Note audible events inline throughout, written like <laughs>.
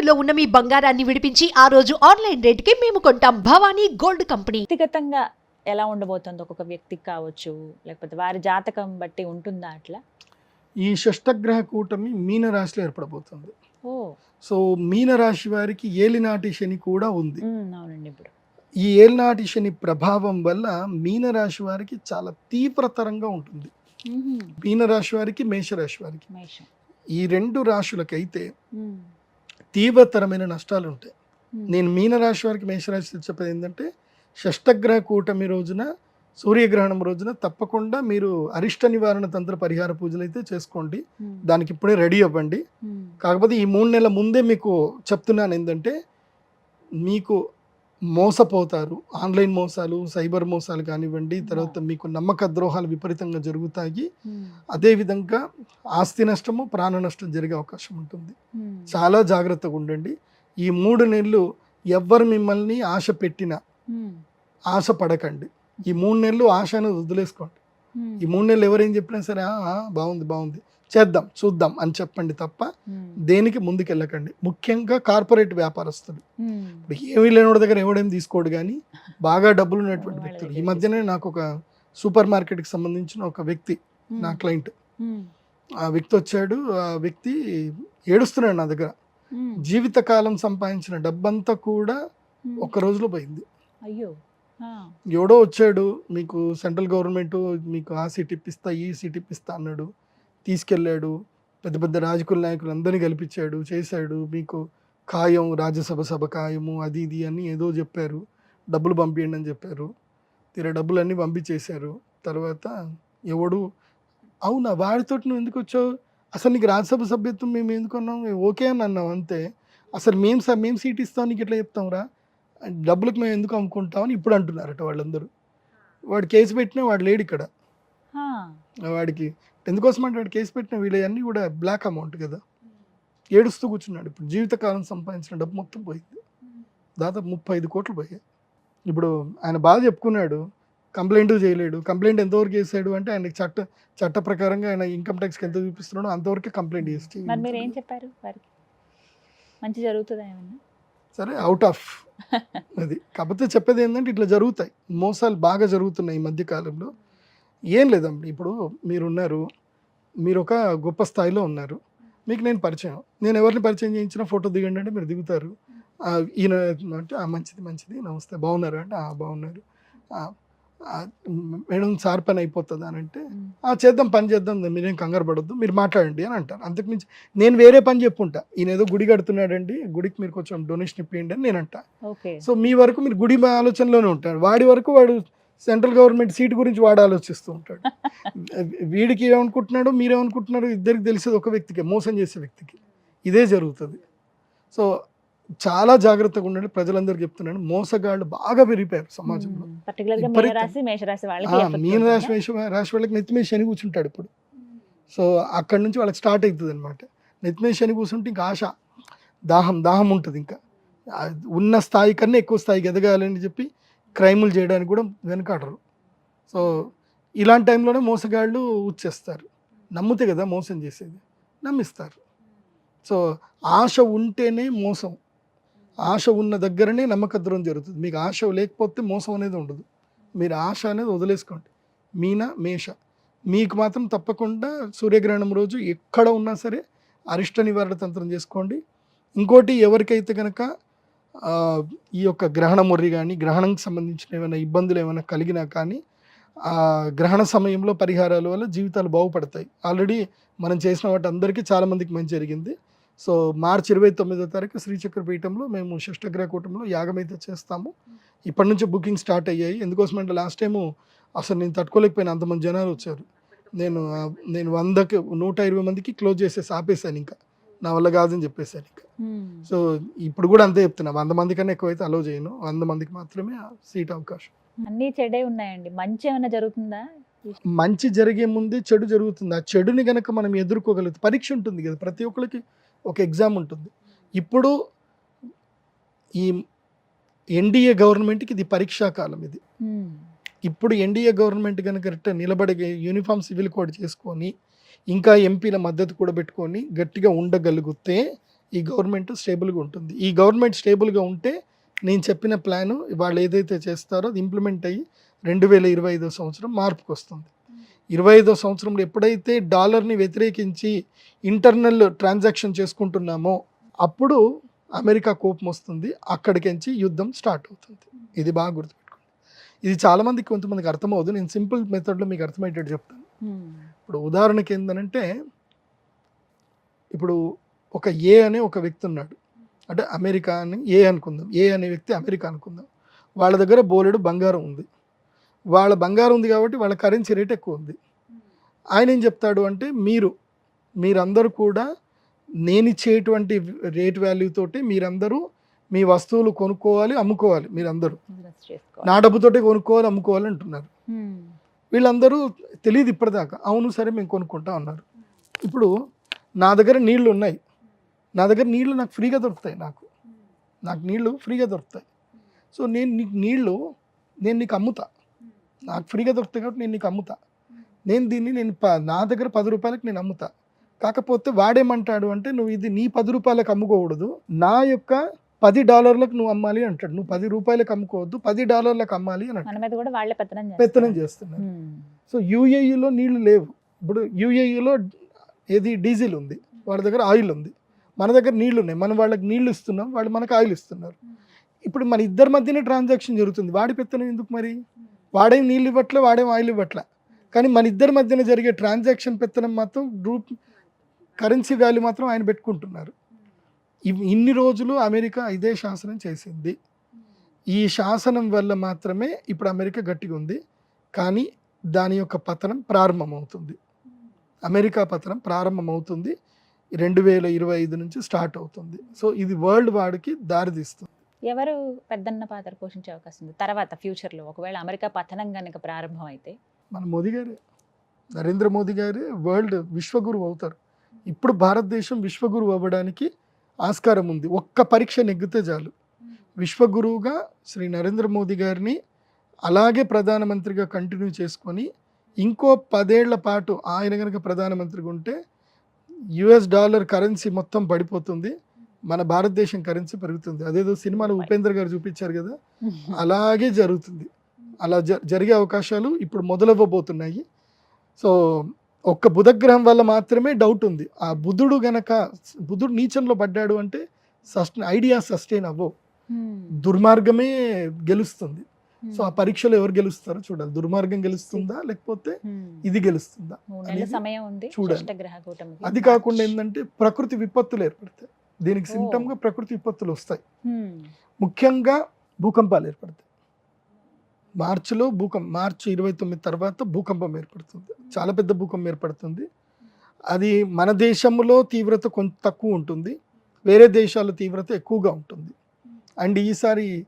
తాకట్టులో ఉన్న మీ బంగారాన్ని విడిపించి ఆ రోజు ఆన్లైన్ రేటుకి మేము కొంటాం. Bhavani gold company. వ్యక్తిగతంగా ఎలా ఉండబోతుంది? ఒక్కొక్క వ్యక్తికి కావచ్చు లేకపోతే వారి జాతకం బట్టి ఉంటుందా అట్లా? ఈ షష్టగ్రహ కూటమి మీన రాశిలో ఏర్పడబోతుంది. ఓ. సో మీన రాశి వారికి ఏలినాటి శని కూడా ఉంది. ఉమ్, అవునండి ఇప్పుడు. ఈ ఏలినాటి శని ప్రభావం వల్ల మీన రాశి వారికి చాలా తీవ్రతరంగా ఉంటుంది. ఉహుం, మీన రాశి వారికి మేషరాశి వారికి. మేషం. ఈ రెండు రాశులకైతే ఉమ్, తీవ్రతరమైన నష్టాలు ఉంటాయి. నేను మీన రాశి వారికి మేషరాశి చెప్పేది ఏంటంటే షష్టగ్రహ కూటమి రోజున సూర్యగ్రహణం రోజున తప్పకుండా మీరు అరిష్ట నివారణ తంత్ర పరిహార పూజలు అయితే చేసుకోండి. దానికి ఇప్పుడే రెడీ అవ్వండి. కాకపోతే ఈ మూడు నెలల ముందే మీకు చెప్తున్నాను ఏంటంటే మీకు మోసపోతారు. ఆన్లైన్ మోసాలు సైబర్ మోసాలు కానివ్వండి తర్వాత మీకు నమ్మక ద్రోహాలు విపరీతంగా జరుగుతాయి. అదేవిధంగా ఆస్తి నష్టము ప్రాణ నష్టం జరిగే అవకాశం ఉంటుంది. చాలా జాగ్రత్తగా ఉండండి. ఈ మూడు నెలలు ఎవ్వరు మిమ్మల్ని ఆశ పెట్టినా ఆశ పడకండి. ఈ మూడు నెలలు ఆశ అనేది వదిలేసుకోండి. ఈ మూడు నెలలు ఎవరేం చెప్పినా సరే "ఆ, ఆ, బాగుంది బాగుంది. చేద్దాం చూద్దాం అని చెప్పండి తప్ప దేనికి ముందుకెళ్ళకండి. ముఖ్యంగా కార్పొరేట్ వ్యాపారస్తులు. ఇప్పుడు ఏమీ లేనివాడి దగ్గర ఎవడేం తీసుకోడు కానీ బాగా డబ్బులు ఉన్నటువంటి వ్యక్తులు. ఈ మధ్యనే నాకు ఒక సూపర్ మార్కెట్కి సంబంధించిన ఒక వ్యక్తి నా క్లయింట్. ఆ వ్యక్తి వచ్చాడు ఆ వ్యక్తి ఏడుస్తున్నాడు నా దగ్గర. జీవితకాలం సంపాదించిన డబ్బంతా కూడా ఉమ్, ఒక రోజులో పోయింది. అయ్యో. ఎవడో వచ్చాడు మీకు సెంట్రల్ గవర్నమెంట్ మీకు ఆ సీట్ ఇప్పిస్తా ఈ సీట్ ఇప్పిస్తా అన్నాడు. తీసుకెళ్ళాడు పెద్ద పెద్ద రాజకీయ నాయకులు అందరినీ కల్పించాడు చేశాడు. మీకు ఖాయం రాజ్యసభ సభ ఖాయము అది ఇది అని ఏదో చెప్పారు. డబ్బులు పంపించండి అని చెప్పారు. తీరా డబ్బులు అన్నీ పంపించేశారు. తర్వాత ఎవడు అవునా? వాడితో నువ్వు ఎందుకు వచ్చావు? అసలు నీకు రాజ్యసభ సభ్యత్వం మేము ఎందుకు అన్నాం? ఓకే అని అన్నాం అంతే. అసలు మేము మేము సీట్ ఇస్తాం నీకు ఎట్లా చెప్తాంరా డబ్బులకు మేము ఎందుకు అమ్ముకుంటామని ఇప్పుడు అంటున్నారట వాళ్ళందరూ. వాడు కేసు పెట్టినా వాడు లేడు ఇక్కడ. వాడికి. ఎందుకోసం అంటే వాడు కేసు పెట్టిన వీళ్ళన్నీ కూడా బ్లాక్ అమౌంట్ కదా. ఏడుస్తూ కూర్చున్నాడు ఇప్పుడు. జీవితకాలం సంపాదించిన డబ్బు మొత్తం పోయింది. దాదాపు ముప్పై ఐదు కోట్లు పోయాయి. ఇప్పుడు ఆయన బాగా చెప్పుకున్నాడు. కంప్లైంట్ చేయలేడు. కంప్లైంట్ ఎంతవరకు చేశాడు అంటే ఆయనకి చట్ట చట్ట ప్రకారంగా ఆయన ఇన్కమ్ ట్యాక్స్కి ఎంత చూపిస్తున్నాడో అంతవరకే కంప్లైంట్ చేసి మరి మీరు ఏం చెప్పారు వారికి? మంచి జరుగుతుందా ఏమన్నా? సరే అవుట్ ఆఫ్ <laughs> అది. కాకపోతే చెప్పేది ఏంటంటే ఇట్లా జరుగుతాయి. మోసాలు బాగా జరుగుతున్నాయి ఈ మధ్య కాలంలో. ఏం లేదండి. ఇప్పుడు మీరున్నారు. మీరు ఒక గొప్ప స్థాయిలో ఉన్నారు. మీకు నేను పరిచయం. నేను ఎవరిని పరిచయం చేయించినా ఫోటో దిగండి అంటే మీరు దిగుతారు. ఈయన అంటే "ఆ, మంచిది మంచిది. నమస్తే. బాగున్నారు? అంటే "ఆ, బాగున్నారు. "ఆ, ఆ, మేడం సార్ పని అయిపోతుంది అని అంటే "ఆ, చేద్దాం పని చేద్దాం మీరేం కంగారు పడొద్దు మీరు మాట్లాడండి అని అంటారు. అంతకుమించి నేను వేరే పని చెప్పుంటా. ఈయన ఏదో గుడి కడుతున్నాడండి గుడికి మీరు కొంచెం డొనేషన్ ఇప్పియండి అని నేను అంటా సో మీ వరకు మీరు గుడి ఆలోచనలోనే ఉంటాడు వాడి వరకు వాడు సెంట్రల్ గవర్నమెంట్ సీట్ గురించి వాడు ఆలోచిస్తూ ఉంటాడు. <laughs> వీడికి ఏమనుకుంటున్నాడో మీరేమనుకుంటున్నారో ఇద్దరికి తెలిసేది ఒక వ్యక్తికి మోసం చేసే వ్యక్తికి. ఇదే జరుగుతుంది. సో చాలా జాగ్రత్తగా ఉండండి. ప్రజలందరికీ చెప్తున్నాను మోసగాళ్ళు బాగా పెరిగిపోయారు సమాజంలో. మీనరాశి మేషరాశి వాళ్ళకి మీన? రాశి రాశి వాళ్ళకి నెత్తి మీద శని కూర్చుంటాడు ఇప్పుడు. సో అక్కడి నుంచి వాళ్ళకి స్టార్ట్ అవుతుంది అనమాట నెత్తి మీద శని కూర్చుంటే ఇంకా ఆశ దాహం దాహం ఉంటుంది ఇంకా. ఉన్న స్థాయి కన్నా ఎక్కువ స్థాయికి ఎదగాలని చెప్పి క్రైములు చేయడానికి కూడా వెనకాడరు. సో ఇలాంటి టైంలోనే మోసగాళ్ళు వచ్చేస్తారు నమ్మితే కదా మోసం చేసేది. నమ్మిస్తారు. సో ఆశ ఉంటేనే మోసం. ఆశ ఉన్న దగ్గరనే నమ్మకద్రోహం జరుగుతుంది. మీకు ఆశ లేకపోతే మోసం అనేది ఉండదు. మీరు ఆశ అనేది వదిలేసుకోండి. మీన మేష. మీకు మాత్రం తప్పకుండా సూర్యగ్రహణం రోజు ఎక్కడ ఉన్నా సరే అరిష్ట నివారణ తంత్రం చేసుకోండి. ఇంకోటి ఎవరికైతే కనుక ఈ యొక్క గ్రహణ మొర్రి కానీ గ్రహణంకి సంబంధించిన ఏమైనా ఇబ్బందులు ఏమైనా కలిగినా కానీ ఆ గ్రహణ సమయంలో పరిహారాల వల్ల జీవితాలు బాగుపడతాయి. ఆల్రెడీ మనం చేసిన వాటి అందరికీ చాలామందికి మంచి జరిగింది. సో మార్చి ఇరవై తొమ్మిదో తారీఖు శ్రీచక్ర పీఠంలో మేము షష్టగ్రహ కూటంలో యాగం అయితే చేస్తాము. ఇప్పటి నుంచి బుకింగ్ స్టార్ట్ అయ్యాయి. ఎందుకోసమంటే లాస్ట్ టైము అసలు నేను తట్టుకోలేకపోయినా అంతమంది జనాలు వచ్చారు. నేను నేను వందకి నూట ఇరవై మందికి క్లోజ్ చేసేసి ఆపేసాను ఇంకా. నా వల్ల కాదని చెప్పేశాను ఇంకా. సో ఇప్పుడు కూడా అంతే చెప్తున్నా వంద మంది కన్నా ఎక్కువైతే అలో చేయను. వంద మందికి మాత్రమే సీట్ అవకాశం. అన్ని చెడే ఉన్నాయండి. మంచి ఏమైనా జరుగుతుందా? మంచి జరిగే ముందే చెడు జరుగుతుంది. ఆ చెడుని గనక మనం ఎదుర్కోగలుగుతాం. పరీక్ష ఉంటుంది కదా ప్రతి ఒక్కరికి ఒక ఎగ్జామ్ ఉంటుంది. ఇప్పుడు ఈ ఎన్డీఏ గవర్నమెంట్కి ఇది పరీక్షా కాలం ఇది. ఇప్పుడు ఎన్డీఏ గవర్నమెంట్ కనుక రిటర్న్ నిలబడే యూనిఫామ్ సివిల్ కోడ్ చేసుకొని ఇంకా ఎంపీల మద్దతు కూడా పెట్టుకొని గట్టిగా ఉండగలిగితే ఈ గవర్నమెంట్ స్టేబుల్గా ఉంటుంది. ఈ గవర్నమెంట్ స్టేబుల్గా ఉంటే నేను చెప్పిన ప్లాను వాళ్ళు ఏదైతే చేస్తారో అది ఇంప్లిమెంట్ అయ్యి రెండు వేల ఇరవై ఐదో సంవత్సరం మార్పుకు వస్తుంది ఇరవై ఐదో సంవత్సరంలో ఎప్పుడైతే డాలర్ని వ్యతిరేకించి ఇంటర్నల్ ట్రాన్సాక్షన్ చేసుకుంటున్నామో అప్పుడు అమెరికా కోపం వస్తుంది. అక్కడికించి యుద్ధం స్టార్ట్ అవుతుంది. ఇది బాగా గుర్తుపెట్టుకోండి. ఇది చాలామందికి కొంతమందికి అర్థమవుతుంది నేను సింపుల్ మెథడ్లో మీకు అర్థమయ్యేటట్టు చెప్తాను. ఇప్పుడు ఉదాహరణకి ఏంటంటే ఇప్పుడు ఒక ఏ అనే ఒక వ్యక్తి ఉన్నాడు. అంటే అమెరికా అని ఏ అనుకుందాం. ఏ అనే వ్యక్తి అమెరికా అనుకుందాం. వాళ్ళ దగ్గర బోలెడు బంగారం ఉంది. వాళ్ళ బంగారం ఉంది కాబట్టి వాళ్ళ కరెన్సీ రేట్ ఎక్కువ ఉంది. ఆయన ఏం చెప్తాడు అంటే మీరు మీరందరూ కూడా నేను ఇచ్చేటువంటి రేట్ వాల్యూ తోటి మీరందరూ మీ వస్తువులు కొనుక్కోవాలి అమ్ముకోవాలి మీరందరూ. నా డబ్బుతోటి కొనుక్కోవాలి అమ్ముకోవాలి అంటున్నారు. వీళ్ళందరూ తెలియదు ఇప్పటిదాకా. అవును సరే మేము కొనుక్కుంటాం అన్నారు. ఇప్పుడు నా దగ్గర నీళ్ళు ఉన్నాయి. నా దగ్గర నీళ్ళు నాకు ఫ్రీగా దొరుకుతాయి నాకు. నాకు నీళ్ళు ఫ్రీగా దొరుకుతాయి. సో నేను నీకు నీళ్ళు నేను నీకు అమ్ముతా. నాకు ఫ్రీగా దొరుకుతాయి కాబట్టి నేను నీకు అమ్ముతా. నేను దీన్ని నేను నా దగ్గర పది రూపాయలకి నేను అమ్ముతా. కాకపోతే వాడేమంటాడు అంటే నువ్వు ఇది నీ పది రూపాయలకు అమ్ముకోకూడదు. నా యొక్క పది డాలర్లకు నువ్వు అమ్మాలి అంటాడు. నువ్వు పది రూపాయలకు అమ్ముకోవద్దు పది డాలర్లకు అమ్మాలి అని పెత్తనం. చేస్తున్నారు. సో యూఏఈలో నీళ్ళు లేవు. ఇప్పుడు యూఏఈలో ఏది డీజిల్ ఉంది వాళ్ళ దగ్గర ఆయిల్ ఉంది. మన దగ్గర నీళ్ళు ఉన్నాయి. మనం వాళ్ళకి నీళ్ళు ఇస్తున్నాం వాళ్ళు మనకు ఆయిల్ ఇస్తున్నారు. ఇప్పుడు మన ఇద్దరి మధ్యనే ట్రాన్సాక్షన్ జరుగుతుంది. వాడి పెత్తనం ఎందుకు మరి? వాడేం నీళ్ళు ఇవ్వట్లే వాడేం ఆయిల్ ఇవ్వట్లే కానీ మన ఇద్దరి మధ్యన జరిగే ట్రాన్సాక్షన్ పెత్తనం మాత్రం రూప్ కరెన్సీ వాల్యూ మాత్రం ఆయన పెట్టుకుంటున్నారు. ఇన్ని రోజులు అమెరికా ఇదే శాసనం చేసింది. ఈ శాసనం వల్ల మాత్రమే ఇప్పుడు అమెరికా గట్టిగా ఉంది. కానీ దాని యొక్క పతనం ప్రారంభమవుతుంది. అమెరికా పతనం ప్రారంభమవుతుంది. రెండు వేల ఇరవై ఐదు నుంచి స్టార్ట్ అవుతుంది. సో ఇది వరల్డ్ వాడికి దారితీస్తుంది. ఎవరు పెద్దన్న పాత్ర పోషించే అవకాశం ఉంది? తర్వాత ఫ్యూచర్లో ఒకవేళ అమెరికా పతనం కనుక ప్రారంభం అయితే? మన మోదీ గారు. నరేంద్ర మోదీ గారు వరల్డ్ విశ్వగురువు అవుతారు. ఇప్పుడు భారతదేశం విశ్వగురువు అవ్వడానికి ఆస్కారం ఉంది. ఒక్క పరీక్ష నెగ్గితే చాలు. విశ్వగురువుగా శ్రీ నరేంద్ర మోదీ గారిని అలాగే ప్రధానమంత్రిగా కంటిన్యూ చేసుకొని ఇంకో పదేళ్ళ పాటు ఆయన కనుక ప్రధానమంత్రిగా ఉంటే యుఎస్ డాలర్ కరెన్సీ మొత్తం పడిపోతుంది. మన భారతదేశం కరెన్సీ పెరుగుతుంది. అదేదో సినిమాలో ఉపేంద్ర గారు చూపించారు కదా? <laughs> అలాగే జరుగుతుంది. అలా జరిగే అవకాశాలు ఇప్పుడు మొదలవ్వబోతున్నాయి. సో ఒక్క బుధగ్రహం వల్ల మాత్రమే డౌట్ ఉంది. ఆ బుధుడు గనక బుధుడు నీచంలో పడ్డాడు అంటే సస్టైన్ ఐడియా సస్టైన్ అవ్వవు. Hmm. దుర్మార్గమే గెలుస్తుంది. Hmm. సో ఆ పరీక్షలో ఎవరు గెలుస్తారో చూడాలి. దుర్మార్గం గెలుస్తుందా లేకపోతే Hmm. ఇది గెలుస్తుందా చూడాలి. అది కాకుండా ఏంటంటే ప్రకృతి విపత్తులు ఏర్పడతాయి. దీనికి ఓ. symptom గా ప్రకృతి విపత్తులు వస్తాయి. ముఖ్యంగా భూకంపాలు ఏర్పడతాయి. మార్చిలో భూకంపం మార్చి ఇరవై తొమ్మిది తర్వాత భూకంపం ఏర్పడుతుంది. చాలా పెద్ద భూకంపం ఏర్పడుతుంది. అది మన దేశంలో తీవ్రత కొంత తక్కువ ఉంటుంది. వేరే దేశాల తీవ్రత ఎక్కువగా ఉంటుంది. అండ్ ఈసారి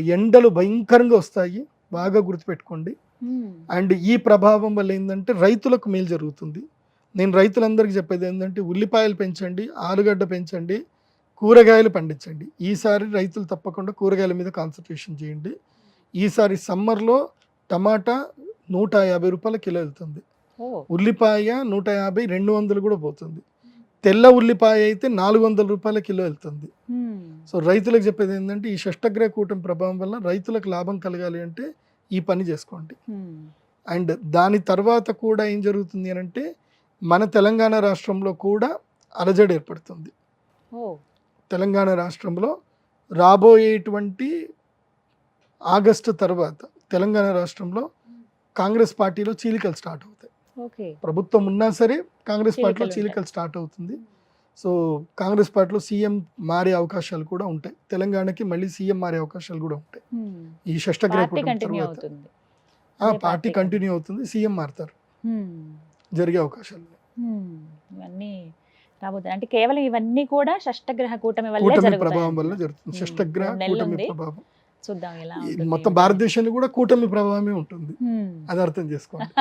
ఎండలు భయంకరంగా వస్తాయి. బాగా గుర్తుపెట్టుకోండి. అండ్ ఈ ప్రభావం వల్ల ఏంటంటే రైతులకు మేలు జరుగుతుంది. నేను రైతులందరికీ చెప్పేది ఏంటంటే ఉల్లిపాయలు పెంచండి ఆలుగడ్డ పెంచండి కూరగాయలు పండించండి. ఈసారి రైతులు తప్పకుండా కూరగాయల మీద కాన్సన్ట్రేషన్ చేయండి. ఈసారి సమ్మర్లో టమాటా నూట యాభై రూపాయల కిలో వెళ్తుంది. ఉల్లిపాయ నూట యాభై రెండు వందలు కూడా పోతుంది. తెల్ల ఉల్లిపాయ అయితే నాలుగు వందల రూపాయల కిలో వెళ్తుంది. సో రైతులకు చెప్పేది ఏంటంటే ఈ షష్టగ్రహ కూటమి ప్రభావం వల్ల రైతులకు లాభం కలగాలి అంటే ఈ పని చేసుకోండి. అండ్ దాని తర్వాత కూడా ఏం జరుగుతుంది అని అంటే మన తెలంగాణ రాష్ట్రంలో కూడా అలజడి ఏర్పడుతుంది. తెలంగాణ రాష్ట్రంలో రాబోయేటువంటి ఆగస్టు తర్వాత తెలంగాణ రాష్ట్రంలో కాంగ్రెస్ పార్టీలో చీలికలు స్టార్ట్ అవుతాయి. ప్రభుత్వం ఉన్నా సరే కాంగ్రెస్ పార్టీలో చీలికలు స్టార్ట్ అవుతుంది. సో కాంగ్రెస్ పార్టీలో సీఎం మారే అవకాశాలు కూడా ఉంటాయి. తెలంగాణకి మళ్ళీ సీఎం మారే అవకాశాలు కూడా ఉంటాయి. ఈ షష్టగ్రహ పార్టీ కంటిన్యూ అవుతుంది. సీఎం మారుతారు. జరిగే అవకాశాలు. ఇవన్నీ రాబోతున్నాయి అంటే కేవలం ఇవన్నీ కూడా షష్టగ్రహ కూటమి వల్లే ప్రభావం వల్ల. జరుగుతుంది. షష్టగ్రహ కూటమి. ప్రభావం. చూద్దాం ఎలా మొత్తం ఏంటి. భారతదేశాన్ని కూడా కూటమి ప్రభావమే ఉంటుంది. అది అర్థం చేసుకోండి.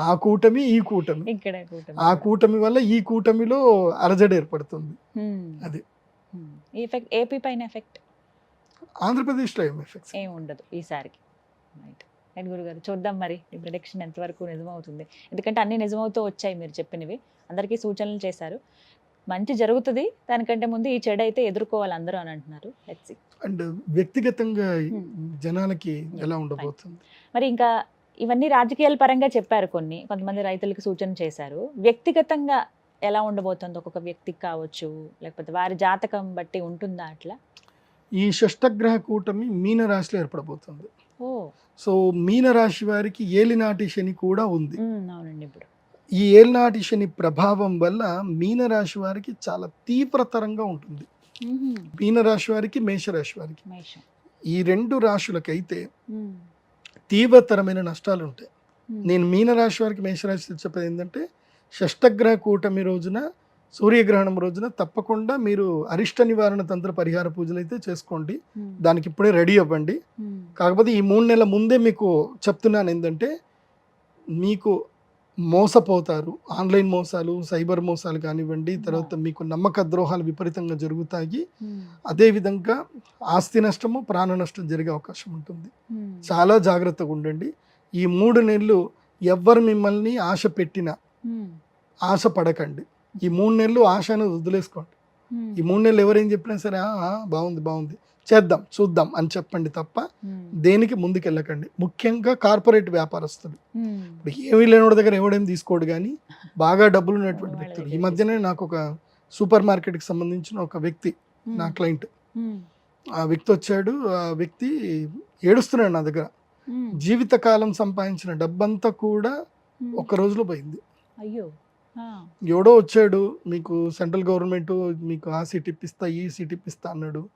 ఆ కూటమి ఈ కూటమి. ఇక్కడ ఆ కూటమి వల్ల ఈ కూటమిలో అలజడి ఏర్పడుతుంది. అది. ఎఫెక్ట్ ఏపీ పైన ఎఫెక్ట్? ఆంధ్రప్రదేశ్లో ఏం ఎఫెక్ట్స్? ఏం ఉండదు ఈసారికి. రైట్. రైట్ గురుగారు చూద్దాం మరి ఈ ప్రొడిక్షన్ ఎంతవరకు నిజమవుతుంది. ఎందుకంటే అన్ని నిజమవుతూ వచ్చాయి మీరు చెప్పినవి. అందరికీ సూచనలు చేశారు. మంచి జరుగుతుంది దానికంటే ముందు ఈ చెడు అయితే ఎదుర్కోవాలి అందరూ అని అంటున్నారు. అండ్ వ్యక్తిగతంగా Hmm. జనాలకి ఎలా ఉండబోతుంది? మరి ఇంకా ఇవన్నీ రాజకీయాల పరంగా చెప్పారు కొన్ని కొంతమంది రైతులకు సూచన చేశారు. వ్యక్తిగతంగా ఎలా ఉండబోతుంది? ఒక్కొక్క వ్యక్తికి కావచ్చు లేకపోతే వారి జాతకం బట్టి ఉంటుందా అట్లా? ఈ షష్టగ్రహ కూటమి మీన రాశిలో ఏర్పడబోతుంది. సో మీన రాశి వారికి ఏలినాటి శని కూడా ఉంది. ఉమ్, అవునండి ఇప్పుడు. ఈ ఏలినాటి శని ప్రభావం వల్ల మీన రాశి వారికి చాలా తీవ్రతరంగా ఉంటుంది. ఉహుం, మీన రాశి వారికి మేషరాశి వారికి. ఈ రెండు రాశులకైతే తీవ్రతరమైన నష్టాలు ఉంటాయి. నేను మీనరాశి వారికి మేషరాశి చెప్పేది ఏంటంటే షష్టగ్రహ కూటమి రోజున సూర్యగ్రహణం రోజున తప్పకుండా మీరు అరిష్ట నివారణ తంత్ర పరిహార పూజలు అయితే చేసుకోండి. ఉమ్, దానికి ఇప్పుడే రెడీ అవ్వండి. ఉమ్, కాకపోతే ఈ మూడు నెలల ముందే మీకు చెప్తున్నాను ఏంటంటే మీకు మోసపోతారు. ఆన్లైన్ మోసాలు సైబర్ మోసాలు కానివ్వండి తర్వాత మీకు నమ్మక ద్రోహాలు విపరీతంగా జరుగుతాయి. అదేవిధంగా ఆస్తి నష్టము ప్రాణ నష్టం జరిగే అవకాశం ఉంటుంది. చాలా జాగ్రత్తగా ఉండండి. ఈ మూడు నెలలు ఎవ్వరు మిమ్మల్ని ఆశ పెట్టినా ఆశ పడకండి. ఈ మూడు నెలలు ఆశ అనేది వదిలేసుకోండి. ఈ మూడు నెలలు ఎవరేం చెప్పినా సరే "ఆ, ఆ, బాగుంది బాగుంది. చేద్దాం చూద్దాం అని చెప్పండి తప్ప దేనికి ముందుకెళ్ళకండి. ముఖ్యంగా కార్పొరేట్ వ్యాపారస్తులు. ఇప్పుడు ఏమీ లేనివాడి దగ్గర ఎవడేం తీసుకోడు కానీ బాగా డబ్బులు ఉన్నటువంటి వ్యక్తులు. ఈ మధ్యనే నాకు ఒక సూపర్ మార్కెట్కి సంబంధించిన ఒక వ్యక్తి నా క్లయింట్. ఆ వ్యక్తి వచ్చాడు ఆ వ్యక్తి ఏడుస్తున్నాడు నా దగ్గర. జీవితకాలం సంపాదించిన డబ్బంతా కూడా ఒక రోజులో పోయింది. అయ్యో. ఎవడో వచ్చాడు మీకు సెంట్రల్ గవర్నమెంట్ మీకు ఆ సీట్ ఇప్పిస్తా ఈ సీట్ ఇప్పిస్తా అన్నాడు.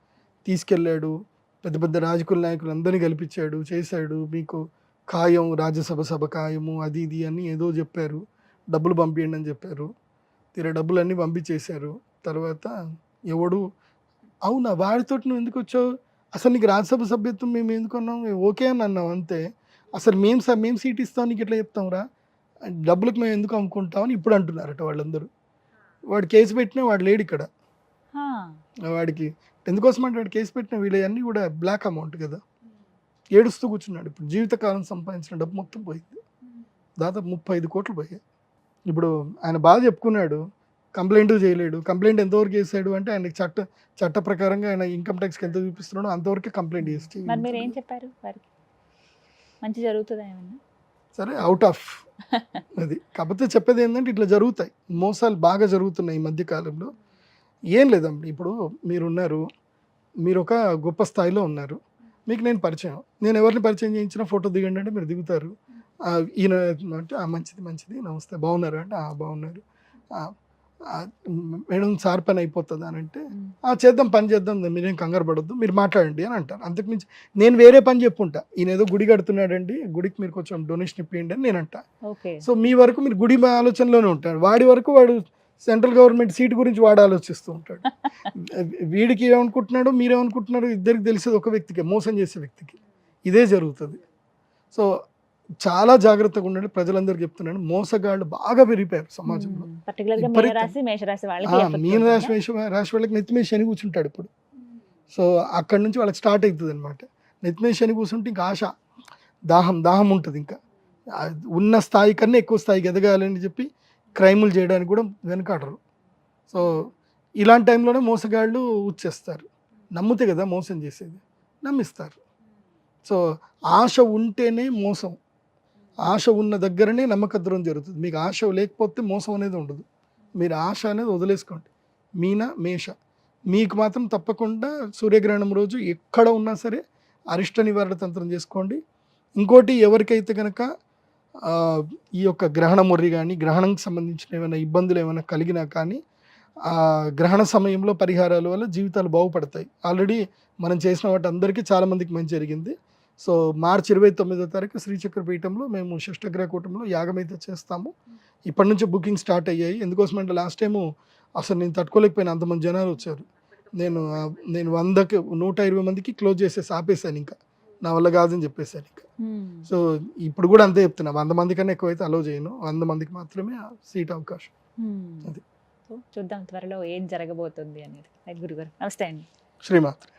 తీసుకెళ్ళాడు. పెద్ద పెద్ద రాజకీయ నాయకులు అందరినీ కల్పించాడు చేశాడు. మీకు ఖాయం రాజ్యసభ సభ ఖాయము అది ఇది అని ఏదో చెప్పారు. డబ్బులు పంపించండి అని చెప్పారు. తీరా డబ్బులు అన్నీ పంపించేశారు. తర్వాత ఎవడు అవునా వాడితోటి నువ్వు ఎందుకు వచ్చావు? అసలు నీకు రాజ్యసభ సభ్యత్వం మేము ఎందుకు అన్నాం? ఓకే అని అన్నాం అంతే. అసలు మేము స- మేము సీట్ ఇస్తాం నీకు ఇట్లా చెప్తాం రా డబ్బులకు మేము ఎందుకు అమ్ముకుంటామని ఇప్పుడు అంటున్నారట వాళ్ళందరూ. వాడు కేసు పెట్టినా వాడు లేడు ఇక్కడ. వాడికి ఎందుకోసం అంటే వాడు కేసు పెట్టిన వీళ్ళన్నీ కూడా బ్లాక్ అమౌంట్ కదా. ఏడుస్తూ కూర్చున్నాడు ఇప్పుడు. జీవితకాలం సంపాదించిన డబ్బు మొత్తం పోయింది. దాదాపు ముప్పై ఐదు కోట్లు పోయాయి. ఇప్పుడు ఆయన బాగా చెప్పుకున్నాడు. కంప్లైంట్ చేయలేడు. కంప్లైంట్ ఎంతవరకు చేశాడు అంటే ఆయనకి చట్ట చట్ట ప్రకారంగా ఆయన ఇన్కమ్ ట్యాక్స్కి ఎంత చూపిస్తున్నాడో అంతవరకే కంప్లైంట్ చేసి మరి మీరు ఏం చెప్పారు వారికి? మంచి జరుగుతుందా ఏమన్నా? సరే అవుట్ ఆఫ్ <laughs> అది. కాకపోతే చెప్పేది ఏంటంటే ఇట్లా జరుగుతాయి. మోసాలు బాగా జరుగుతున్నాయి ఈ మధ్య కాలంలో. ఏం లేదండి. ఇప్పుడు మీరున్నారు మీరు ఒక గొప్ప స్థాయిలో ఉన్నారు. మీకు నేను పరిచయం. నేను ఎవరిని పరిచయం చేయించినా ఫోటో దిగండి అంటే మీరు దిగుతారు. ఈయన అంటే "ఆ, మంచిది మంచిది నమస్తే బాగున్నారు? అంటే "ఆ, బాగున్నారు. "ఆ, ఆ, మేడం సార్ పని అయిపోతుందా అని అంటే "ఆ, చేద్దాం పని చేద్దాం మీరేం కంగారు పడొద్దు మీరు మాట్లాడండి అని అంటారు. అంతకుమించి నేను వేరే పని చెప్పుంటా. ఈయన ఏదో గుడి కడుతున్నాడండి గుడికి మీరు కొంచెం డొనేషన్ ఇప్పియండి అని నేను అంటా. సో మీ వరకు మీరు గుడి ఆలోచనలోనే ఉంటాడు వాడి వరకు వాడు సెంట్రల్ గవర్నమెంట్ సీట్ గురించి వాడు ఆలోచిస్తూ ఉంటాడు. <laughs> వీడికి ఏమనుకుంటున్నాడో మీరేమనుకుంటున్నారో ఇద్దరికి తెలిసేది ఒక వ్యక్తికి మోసం చేసే వ్యక్తికి. ఇదే జరుగుతుంది. సో చాలా జాగ్రత్తగా ఉండండి. ప్రజలందరికీ చెప్తున్నాను. మోసగాళ్ళు బాగా పెరిగిపోయారు సమాజంలో. మీనరాశి మేషరాశి రాశి ఉంటుందా? మేష రాశి వాళ్ళకి నెత్తిమీద శని కూర్చుంటాడు ఇప్పుడు. సో అక్కడ నుంచి వాళ్ళకి స్టార్ట్ అవుతుంది అనమాట నెత్తిమీద శని కూర్చుంటే ఇంకా ఆశ దాహం దాహం ఉంటుంది ఇంకా. ఉన్న స్థాయి కన్నా ఎక్కువ స్థాయికి ఎదగాలని చెప్పి క్రైములు చేయడానికి కూడా వెనకాడరు. సో ఇలాంటి టైంలోనే మోసగాళ్ళు వచ్చేస్తారు. నమ్మితే కదా మోసం చేసేది. నమ్మిస్తారు. సో ఆశ ఉంటేనే మోసం. ఆశ ఉన్న దగ్గరనే నమ్మకద్రోహం జరుగుతుంది. మీకు ఆశ లేకపోతే మోసం అనేది ఉండదు. మీరు ఆశ అనేది వదిలేసుకోండి. మీన మేష. మీకు మాత్రం తప్పకుండా సూర్యగ్రహణం రోజు ఎక్కడ ఉన్నా సరే అరిష్ట నివారణ తంత్రం చేసుకోండి. ఇంకోటి ఎవరికైతే కనుక ఈ యొక్క గ్రహణ మొర్రి కానీ గ్రహణంకి సంబంధించిన ఏమైనా ఇబ్బందులు ఏమైనా కలిగినా కానీ ఆ గ్రహణ సమయంలో పరిహారాల వల్ల జీవితాలు బాగుపడతాయి. ఆల్రెడీ మనం చేసిన వాటి అందరికీ చాలామందికి మంచి జరిగింది. సో మార్చి ఇరవై తొమ్మిదో తారీఖు శ్రీచక్ర పీఠంలో మేము షష్టగ్రహ కూటంలో యాగం అయితే చేస్తాము ఇప్పటి నుంచి బుకింగ్ స్టార్ట్ అయ్యాయి. ఎందుకోసం అంటే లాస్ట్ టైము అసలు నేను తట్టుకోలేకపోయినా అంతమంది జనాలు వచ్చారు. నేను నేను వందకి నూట ఇరవై మందికి క్లోజ్ చేసేసి ఆపేసాను ఇంకా. నా వల్ల కాదని చెప్పేసాను ఇంకా. సో ఇప్పుడు కూడా అంతే చెప్తున్నా వంద మంది కన్నా ఎక్కువైతే అలో చేయను. వంద మందికి మాత్రమే సీట్ అవకాశం. అది. చూద్దాం త్వరలో ఏం జరగబోతుంది అనేది. గురుగారు. నమస్తే అండి. శ్రీమాత్రి.